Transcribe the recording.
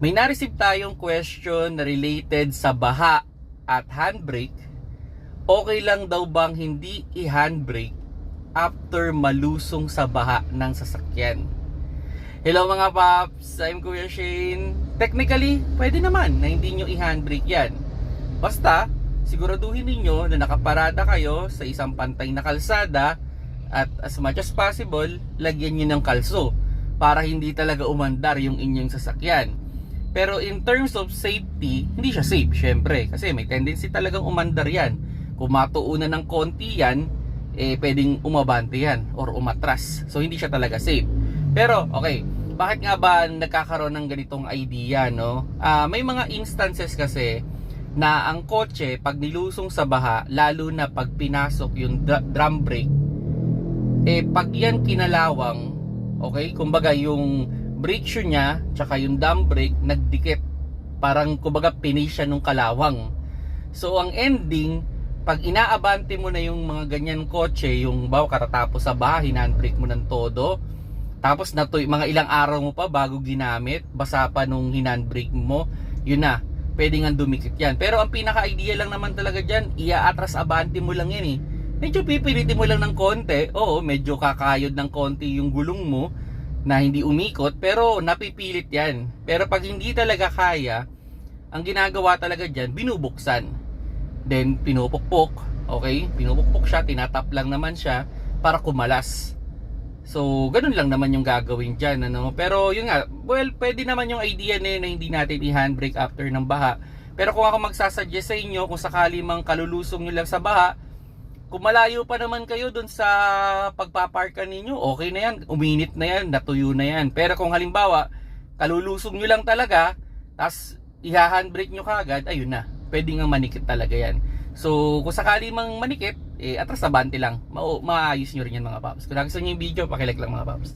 May na-receive tayong question na related sa baha at handbrake. Okay lang daw bang hindi i-handbrake after malusong sa baha ng sasakyan? Hello mga paps, I'm Kuya Shane. Technically, pwede naman na hindi nyo i-handbrake yan. Basta, siguraduhin ninyo na nakaparada kayo sa isang pantay na kalsada at as much as possible, lagyan nyo ng kalso para hindi talaga umandar yung inyong sasakyan. Pero in terms of safety, hindi siya safe, syempre. Kasi may tendency talagang umandar yan. Kung matuunan ng konti yan, eh pwedeng umabante yan or umatras. So hindi siya talaga safe. Pero okay, bakit nga ba nagkakaroon ng ganitong idea, no? Ah, may mga instances kasi na ang kotse pag nilusong sa baha, lalo na pag pinasok yung dr- drum brake, eh pag yan kinalawang, okay, kumbaga yung brake niya, tsaka yung drum brake, nagdikit. Parang kumbaga pinis siya nung kalawang. So ang ending, pag inaabante mo na yung mga ganyan kotse, yung bawa katatapos sa baha, hinandbrake mo ng todo, tapos natuy mga ilang araw mo pa bago ginamit, basa pa nung hinandbrake mo, yun na, pwede nga dumikit yan. Pero ang pinaka-idea lang naman talaga dyan, ia-atras abante mo lang yan eh. Medyo pipilitin mo lang ng konti, oo, medyo kakayod ng konti yung gulong mo, na hindi umikot, pero napipilit yan. Pero pag hindi talaga kaya, ang ginagawa talaga dyan, binubuksan. Then, pinupukpok, okay? Pinupukpok siya, tinatap lang naman siya para kumalas. So, ganun lang naman yung gagawin dyan. Ano? Pero yun nga, well, pwede naman yung idea na yun na hindi natin i-handbrake after ng baha. Pero kung ako magsasuggest sa inyo, kung sakali mang kalulusong nyo lang sa baha, kung malayo pa naman kayo dun sa pagpaparka ninyo, okay na yan, uminit na yan, natuyo na yan. Pero kung halimbawa, kalulusong nyo lang talaga, tas iha-handbrake nyo kagad, ayun na, pwede nga manikit talaga yan. So, kung sakali mang manikit, eh, atras abante lang. Ma maayos nyo rin yan mga paps. Kung nagustuhan nyo yung video, pakilike lang mga paps.